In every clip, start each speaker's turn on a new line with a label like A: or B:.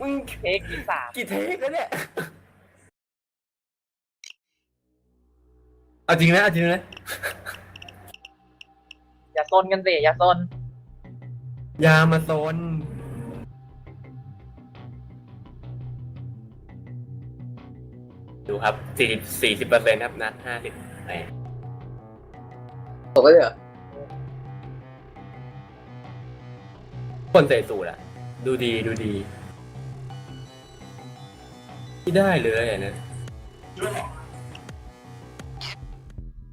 A: มึง
B: เทคที่สาม
A: กี่เทคแล้วเนี่ย เอาจริงนะเอาจริงนะ
B: อย่าซนกันสิอย่าซน
A: อยามาโซน ดูครับสี่สี่สิบเปอร์เซ็นต์ครับ นัดห้าสิบแหม
C: ผมก็เลยเหรอ
A: คนใส่สูตรอะดูดีดูดี ที่ได้เลยอะนะ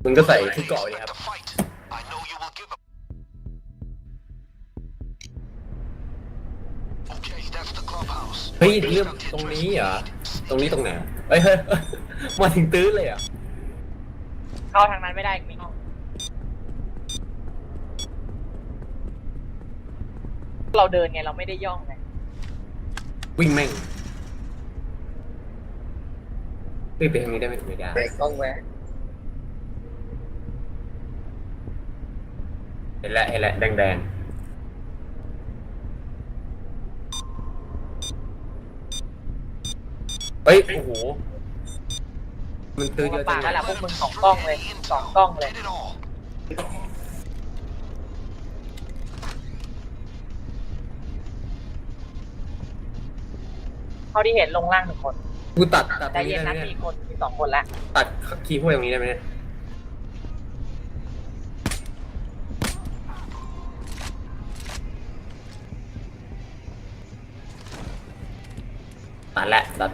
A: มึงก็ใส่ชุดเกราะเลยครับ
D: I know you will give up. Okay, that's the clubhouse.
A: เฮ้ยเรื่องตรงนี้เหรอ ตรงนี้ตรงไหนอะเฮ้ยเฮ้ยเฮ้ยมาถึงตื้อเลยเหรอะ
B: เข้าทางนั้นไม่ได้มิงเราเดินไงเราไม่ได้ย่องไง
A: วิ่งแม่ง เฮ้ยไปทางนี้ได้ไหมไม่ได้
C: เบรกกล้องแวะ
A: เห็นแล้วเห็นแล้วแดงแดงเฮ้ยโอ้โหมันตื้อเย
B: มา
A: อะ
B: ปา
A: จั
B: ก
A: ง
B: แล้ว
A: เล
B: ล่ะ
A: ย
B: พวกมึงสองกล้องเลยสองกล้องเลย
D: Get it all.
B: เขาที่เห็นลงล่างหนึ่งคน
A: กูตัดตัดต
B: แต่
A: รงนี้
B: เย็น
A: ได้
B: นั
A: ไหม
B: ด
A: เนี่
B: มี
A: ย
B: คนมีสองคนแล้ว
A: ตัดคีย์พวกตรงนี้ได้ไหมเนี่ยตัดแหละตัด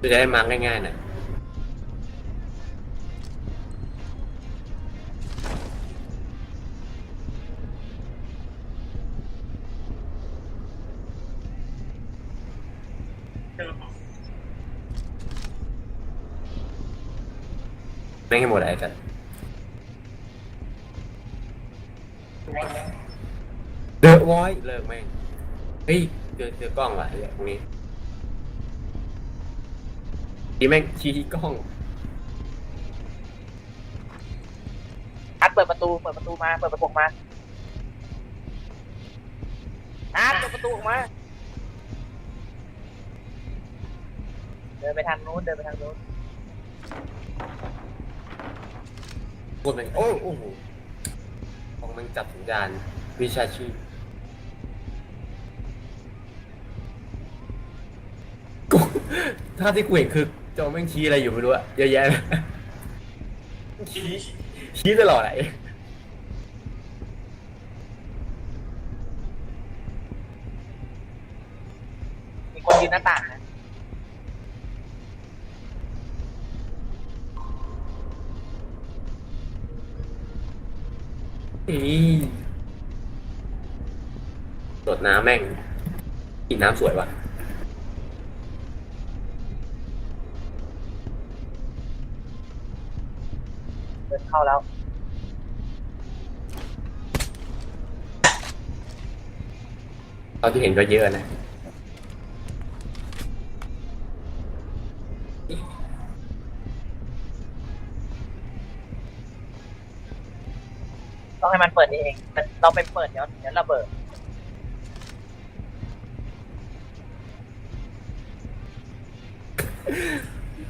A: จะได้มาง่ายๆหน่อย ไม่ให้หมดอะไรกันเดอะวอยเลิกแม่งเฮ้ยเจอเจอกล้องว่ะไอ้ตรงนี้ดีแม่งชี้ที่กล้อง
B: อัดเปิดประตู เปิดประตูมา เปิดประตูออกมาอัดเปิดประตูออกมา เดินไปทางนู้น เดินไปทางนู้น
A: พูดมันโอ้โอ้โหของมันจับสัญญาณวิชาชีพกูถ้าที่กูเห็นคือจอแม่งชี้อะไรอยู่ไม่รู้อะเยอะแยะเลยชี้ชี้ตลอดอะ
B: มีคนยืนหน้าต่าง นะ
A: อีโดดน้ำแม่งกินน้ำสวยว่ะ
B: เดินเข้าแล้ว
A: ตอนที่เห็นก็เยอะนะ
B: ต้องให้มันเปิดเองมันเราไปเปิดเดี๋ยวเดี๋ยวระเบิด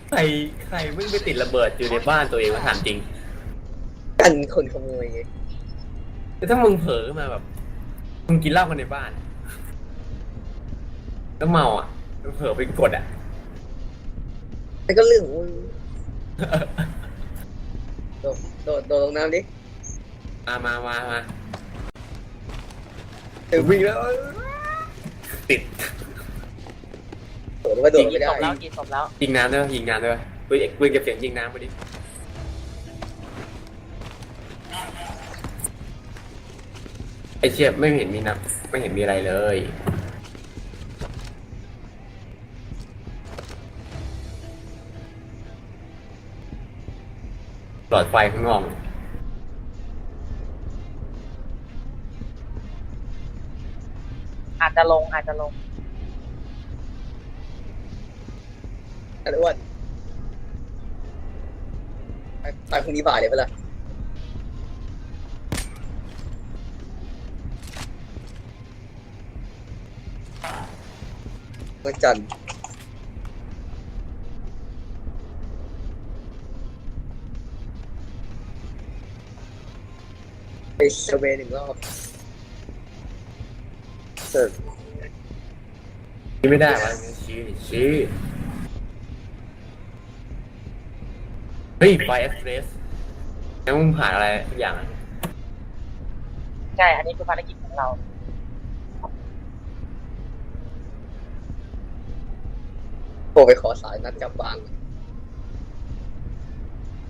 A: ใครใครมึงไปติดระเบิดอยู่ในบ้านตัวเองมาถามจริง
C: กันคนขโมยไง
A: แต่ถ้ามึงเผลอมาแบบมึงกินเหล้ากันในบ้านอะแล้วเมาอะมึงเผลอไปกดอะ
C: แต่ก็เรื่องของมึงโดดโดดโดดลงน้ำดิ
A: มามามามา
C: เออ
A: วิ่งแล้วติด
C: โดดก็โดด
B: ยิง
C: ไม่
B: ศ
C: ได้
B: พแล้วยิงศพแล้ว
A: ยิงน้ำได้ปะยิงน้ำได้ปะปืนปืนเก็บเสียงยิงน้ำไปดิไอเชียไม่เห็นมีน้ำไม่เห็นมีอะไรเลยหลอดไฟข้างนอก
B: จจะลงอาจจะลง
C: อันอ้วนไปไปพรุ่งนี้บ่ายเลยเปะล่า
D: I
C: วันจันทร์ไปเซเวย์หนึ่งรอบ เสร็จ
A: ชี้ไม่ได้วะชี้ดิชี้เฮ้ยไฟเอ็กซ์เพรสแล้วมึงผ่านอะไรทุกอย่างอะ
B: ใช่ อันนี้คือภารกิจของเรา
C: โทรไปขอสายนัดจับบาง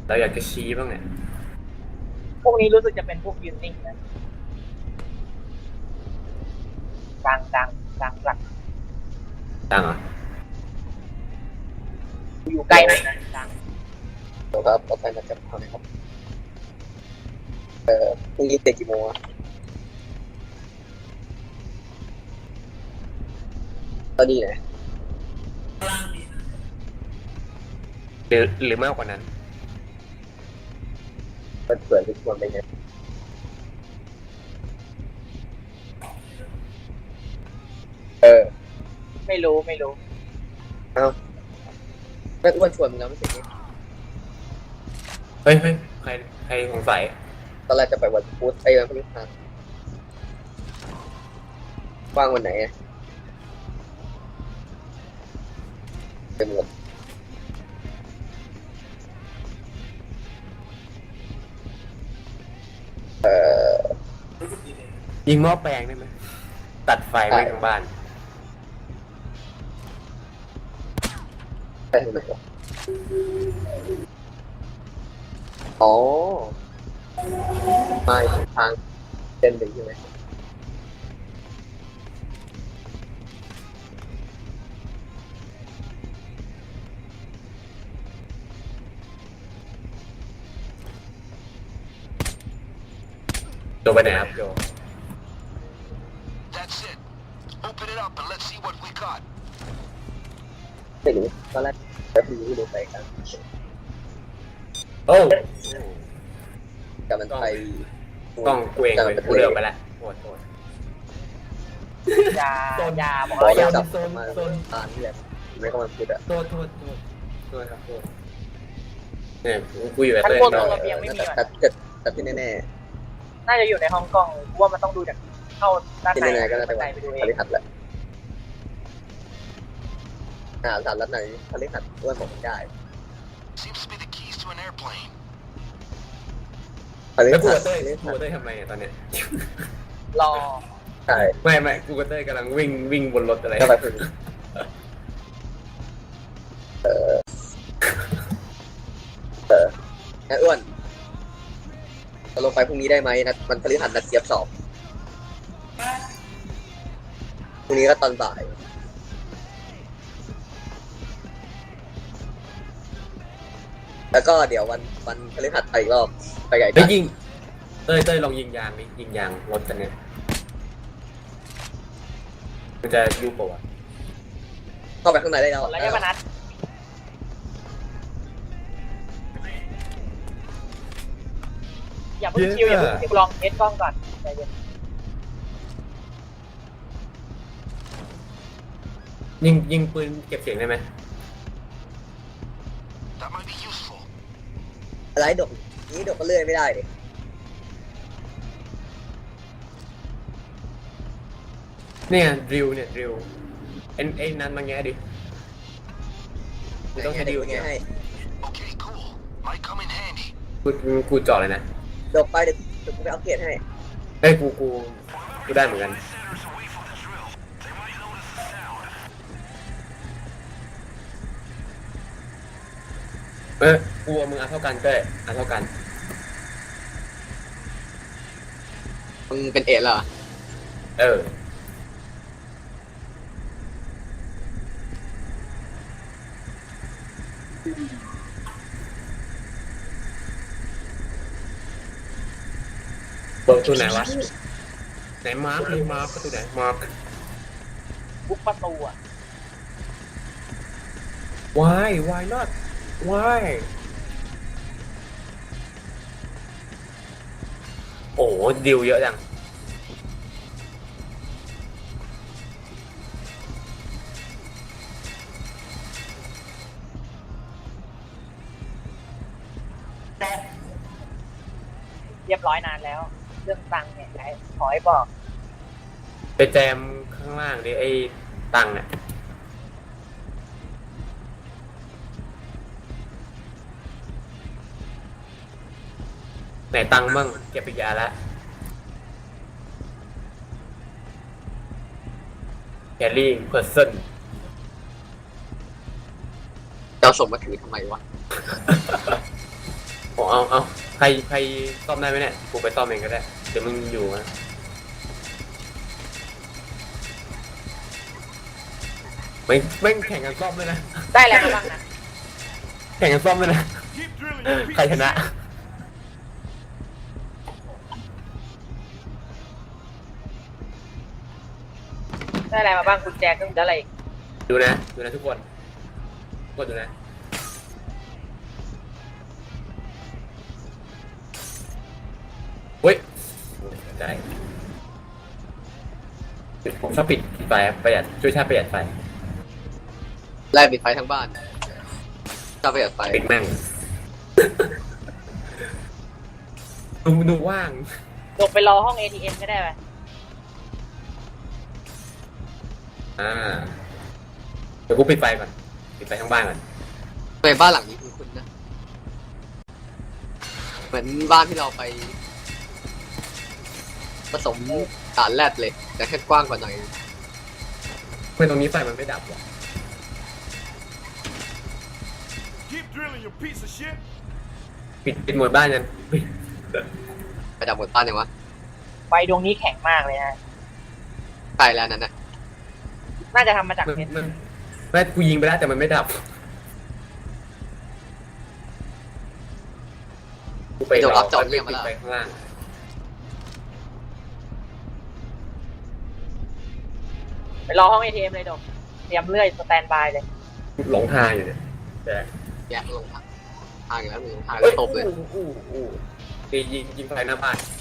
A: เราอยากจะชี้บ้างเนี่ย
B: พวกนี้รู้สึกจะเป็นพวกยืนนิ่งนะ ดังดังดังหลัก
A: ดังเหรอ
B: อยู่ใกล้หน่อยนะดัง
C: เดี๋ยวครับต่อไปนัดจับบางนะครับ เอ่อพรุ่งนี้เตะกี่โมงอะตอนนี้ไหน
A: หรือหรือมากกว่านั้น
C: มันเปิดทุกคนไปไงเออ
B: ไม่รู้ไม่รู้
C: แม่อ้วนชวนมึงแล้วไม่ใช่ไง
A: เฮ้ยเฮ้ยใครใครสงสัย
C: ตอนแรกจะไปวันพุธไอ้วันพฤหัสว่างวันไหนอะเป็นวันเอ่อ
A: ยิงหม้อแปลงได้ไหมตัดไฟไว้ทั้งบ้าน
C: ไปทางไหนวะอ๋อมาอีกทางเส้นหนึ่งใช่ไหม
A: โจไปไหนครับโจ
D: That's
C: ดูไปกัน
A: โอ้
C: กับมันไทย
A: กล้องกูเองเลยกูเลือกไปแล้วโทษโทษ
B: ยา
A: ต้น
B: ยาบอก
C: บอ
B: ว่าก
C: แล้
B: ยาว
C: จับ
A: โซน
C: มา
A: โซน
C: ตานที่แบบไม่ก็มาพูดอะ
A: โทษโทษโทษโทษครับโทษเนี่ยกูอยู่กับ
B: ชั้น
A: เต้ย
B: บน
A: มา
B: ตรงระเบียงไม่มี
C: แต่
B: ว่ะ
C: แต่แต่ที่แน่
B: น่าจะอยู่ในห้องกล้องกูว่ามันต้องดูจากเข้าด้าน
C: ๆที่
B: ใน
C: แน่ๆก็น่าจะ
B: ไป
C: วัน
B: ไปดูเอ
C: พ
B: ง
C: ฤหัสแหละ อ่าสามรัฐไหนพฤหัสอ้วนบอกไม่ได้
D: Seems to be the keys to an airplane.
C: พฤ
A: แล้วกู
C: หั
A: กั
C: ส
A: บเต้ย
C: พฤ
A: กู
C: หัส
A: กับเต้ยทำไมอะตอนเนี้ย
B: รอ
C: ใช่
A: ไม่ไม่กูกับเต้ยกำลังวิ่งวิ่งบนรถอะไร
C: ก็ไปพฤหัสเออเออไอ้อ้วนจะลงไปพรุ่งนี้ได้ไหมนัดมันพฤหัสนัดเสียบสอบพรุ่งนี้ก็ตอนบ่าย แล้วก็เดี๋ยววันวันพฤหัสไปอีกรอบไปไก่
A: เฮ้
C: กั
A: ย
C: น
A: ยิงเต้ยเต้ยลองยิงยางดิยิงยางรถกันเนี่ยมันจะยุบปะวะ
C: เข้าไปข้างในได้แล้ว
B: หมดแล้วใช่ปะนัดอย่าเพิ่งคิวอย่าเพิ่งคิวลองเทสกล้องก่อนใจเย็น
A: ยิงยิงปืนเก็บเสียงได้ไหม
C: อะไรดกนี้ดกก็เลื่อยไม่ได้ดิ
A: เนี่ยดิวเนี่ยดิวเอ็นเอ็นนั้นมาแงะดิกูต้องใช้ดิว
C: ไง
A: เนี่ย
C: ให้
D: Okay, cool. Might come in handy.
A: กูกูเจอดเลยนะ
C: ดกไปเดี๋ยวเดี๋ยวกูไปอัปเกรดให้
A: เฮ้ยกูกูกูได้เหมือนกัน เออกูเอามึงอันเท่ากันเต้ยอันเท่ากัน
C: มึงเป็นเอ็ดเหรอ
A: เออเปิดประตูไหนวะ ไหนมาร์คเลยมาร์คประตูไหนมาร์ค
B: บุกประตูอะ
A: why why not why โอ้ Why โอ้ดิวเยอะจัง
B: เรียบร้อยนานแล้ว เรื่องตังค์เนี่ยขอให้บอก
A: ไปแจมข้างล่างดิไอ้ตังค์อ่ย ไหนตังค์มั่งเก็บไปยาละแคลรี่เพอร์เซน
C: เจ้าส่งมาถือทำไมวะ
A: โอ้เอาเอาใครใครซ่อมได้ไหมเนี่ยกูไปซ่อมเองก็ได้เดี๋ยวมึงอยู่นะไม่ไม่งแข่งกันซ่อมเลยนะ
B: ได้แล้วมาบ้างนะ
A: แข่งกันซ่อมเลยนะ
E: Keep drilling, you piece
A: ใครช
E: of
A: นะ
B: ได้อะไรมาบ้างกุญแจเครื่องมืออะไรอีก
A: ดูนะ ดูนะทุกคนทุกคนดูนะ เฮ้ยได้ผมชอบปิดไฟประหยัดช่วยชาติประหยัดไฟ
C: ไล่ปิดไฟทั้งบ้านเจ้าไปปิดไฟ
A: ปิดแม่งดูดูว่าง
B: ลงไปรอห้อง ATM ก็ได้ไหม
A: อ่าเดี๋ยวกูปิดไฟก่อนปิดไฟทั้งบ้านก่อน
C: ทำไมบ้านหลังนี้คือคุณนะ เหมือนบ้านที่เราไป ผสมสารแรดเลย แต่แค่กว้างกว่าหน่อย
A: ทำไมตรงนี้ไฟมันไม่ดับวะ
E: Keep drilling, you piece of shit.
A: ปิดปิดหมดบ้านกันปิด
C: ไปดับหมดบ้านยังวะ
B: ไฟดวงนี้แข็งมากเลยนะ
C: ใช่แล้วนั่นนะ
B: น่าจะทำมาจาก
A: มัน
B: เพชร
A: มันแม่กูยิงไปแล้วแต่มันไม่ดับกูไปรอไปปิดไฟข้างล่าง
B: ไปรอห้อง ATM เลยดมเตรียมเลื่อยสแตนบายเลย
A: หลงทางอยู่เนี่ยแต่
C: แยกลงทางทางอยู่แล้วมึงทางแล้
A: เฮ้
C: วยตบเลย
A: อู้อู้อู้ตียิงยิงไฟหน้าบ้านนี่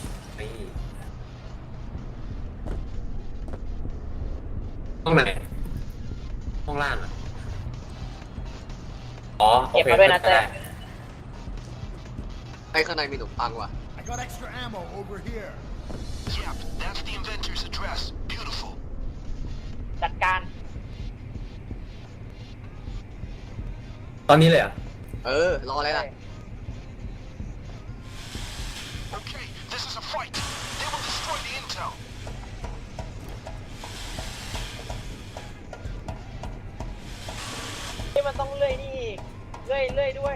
B: ก็บ
A: เค
B: มาด้วยนะเต้
A: ได้
C: ไอ้ข้างในมีขนมปังว่ะ
E: I got extra ammo over here.
D: Yep, that's the inventor's address. Beautiful.
B: จัดการ
A: ตอนนี้เลยเหรอะ
C: เออ รออะไรล่ะ
D: Okay, this is a fight. They will destroy the intel.
B: ที่มันต้องเลื่อยนี่อีก เลื่อยเลื่อยด้วย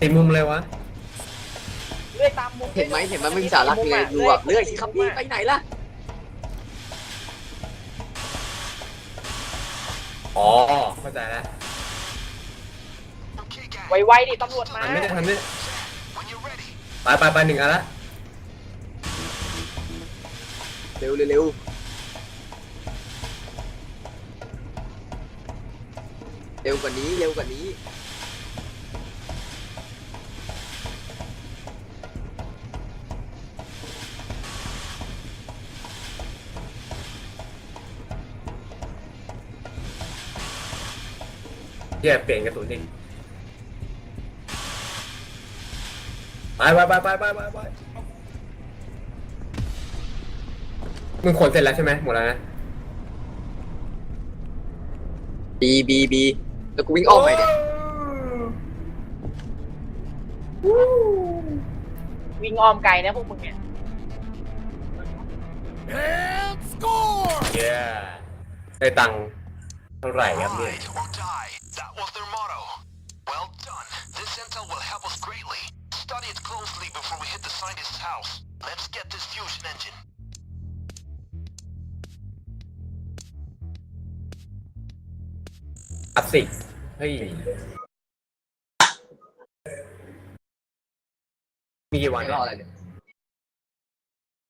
A: ติดมุมเลยวะ
B: เลื่อยตามมุม
C: เห็นไหมเห็นไหมไม่มีสาระเลยดูแบบเลื่อยสิครับพี่ไปไหนล่ะ
A: อ๋อ เข้าใจแล้ว
D: Okay, gang.
B: ไวๆดิตำรวจมา
A: ทันไม่ได้ทันไม่ได้
D: When you're ready.
A: ไปไปไปหนึ่งอันละ
C: เร็วเร็วเร็ว ร็วกว่านี้เร็วกว่านี้
A: แย่เปลี่ยนกระสุนดิไปไปไปไปไปไปไปมึงขนเสร็จแล้วใช่ไหมหมดแล้วนะ
C: บีบีบี แล้วกูวิ่งอ้อมไปเนี่ย
B: วิ่งอ้อมไกลนะพวกมึงเนี่ย
E: And score!
A: เย้ได้ตังค์เท่าไหร่ครับเนี่ย
D: Ride or die. That was their motto. Well done. This intel will help us greatly. Study it closely before we hit the scientist's house. Let's get this fusion engine.
A: อัดสิ เฮ้ย มีกี่วัน
C: ไม่
A: เนี่
C: รออะไรเนี่ย